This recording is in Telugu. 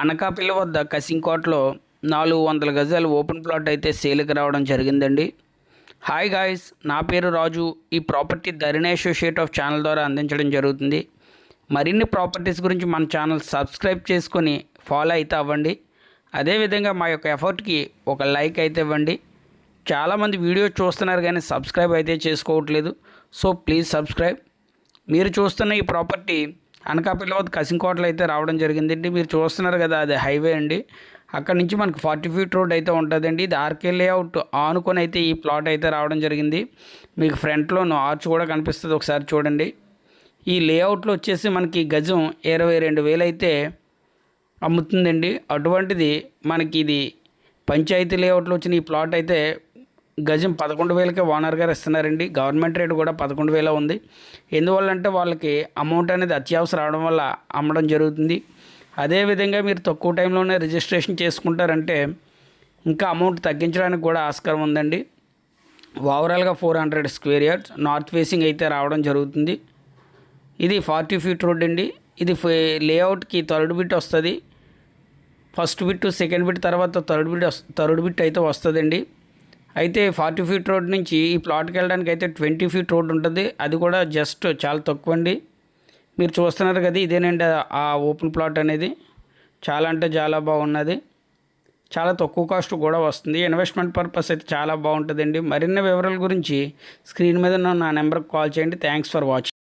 అనకాపల్లి వద్ద కసింకోట్లో నాలుగు వందల గజాలు ఓపెన్ ప్లాట్ అయితే సేల్కి రావడం జరిగిందండి. హాయ్ గాయస్ నా పేరు రాజు. ఈ property Dharani associate of channel ద్వారా అందించడం జరుగుతుంది. మరిన్ని ప్రాపర్టీస్ గురించి మన ఛానల్ సబ్స్క్రైబ్ చేసుకొని ఫాలో అయితే అవ్వండి. అదేవిధంగా మా యొక్క ఎఫర్ట్కి ఒక లైక్ అయితే ఇవ్వండి. చాలామంది వీడియో చూస్తున్నారు కానీ సబ్స్క్రైబ్ అయితే చేసుకోవట్లేదు. So please subscribe. మీరు చూస్తున్న ఈ ప్రాపర్టీ అనకాపల్లి వద్ద కసింకోటలో అయితే రావడం జరిగిందండి. మీరు చూస్తున్నారు కదా అది హైవే అండి. అక్కడ నుంచి మనకు ఫార్టీ ఫీట్ రోడ్ అయితే ఉంటుందండి. ఇది ఆర్కే లేఅవుట్ ఆనుకొని అయితే ఈ ప్లాట్ అయితే రావడం జరిగింది. మీకు ఫ్రంట్లో ఆర్చ్ కూడా కనిపిస్తుంది. ఒకసారి చూడండి. ఈ లేఅవుట్లో వచ్చేసి మనకి గజం ఇరవై రెండు వేలు అయితే అమ్ముతుందండి. అటువంటిది మనకి ఇది పంచాయతీ లేఅవుట్లో వచ్చిన ఈ ప్లాట్ అయితే గజం పదకొండు వేలకే ఓనర్ గారు ఇస్తున్నారండి. గవర్నమెంట్ రేట్ కూడా పదకొండు వేల ఉంది. ఎందువల్లంటే వాళ్ళకి అమౌంట్ అనేది అత్యవసరం రావడం వల్ల అమ్మడం జరుగుతుంది. అదేవిధంగా మీరు తక్కువ టైంలోనే రిజిస్ట్రేషన్ చేసుకుంటారంటే ఇంకా అమౌంట్ తగ్గించడానికి కూడా ఆస్కారం ఉందండి. ఓవరాల్గా four hundred square yards north facing అయితే రావడం జరుగుతుంది. ఇది ఫార్టీ ఫీట్ రోడ్ అండి. ఇది లేఅవుట్కి థర్డ్ బిట్ వస్తుంది. ఫస్ట్ బిట్ సెకండ్ బిట్ తర్వాత థర్డ్ బిట్ థర్డ్ బిట్ అయితే వస్తుందండి. అయితే ఫార్టీ ఫీట్ రోడ్ నుంచి ఈ ప్లాట్కి వెళ్ళడానికి అయితే ట్వంటీ ఫీట్ రోడ్ ఉంటుంది. అది కూడా జస్ట్ చాలా తక్కువ అండి మీరు చూస్తున్నారు కదా ఇదేనండి ఆ ఓపెన్ ప్లాట్ అనేది. చాలా అంటే చాలా బాగున్నది. చాలా తక్కువ కాస్ట్ కూడా వస్తుంది. ఇన్వెస్ట్మెంట్ పర్పస్ అయితే చాలా బాగుంటుందండి. మరిన్ని వివరాల గురించి స్క్రీన్ మీద నా నెంబర్కి కాల్ చేయండి. Thanks for watching.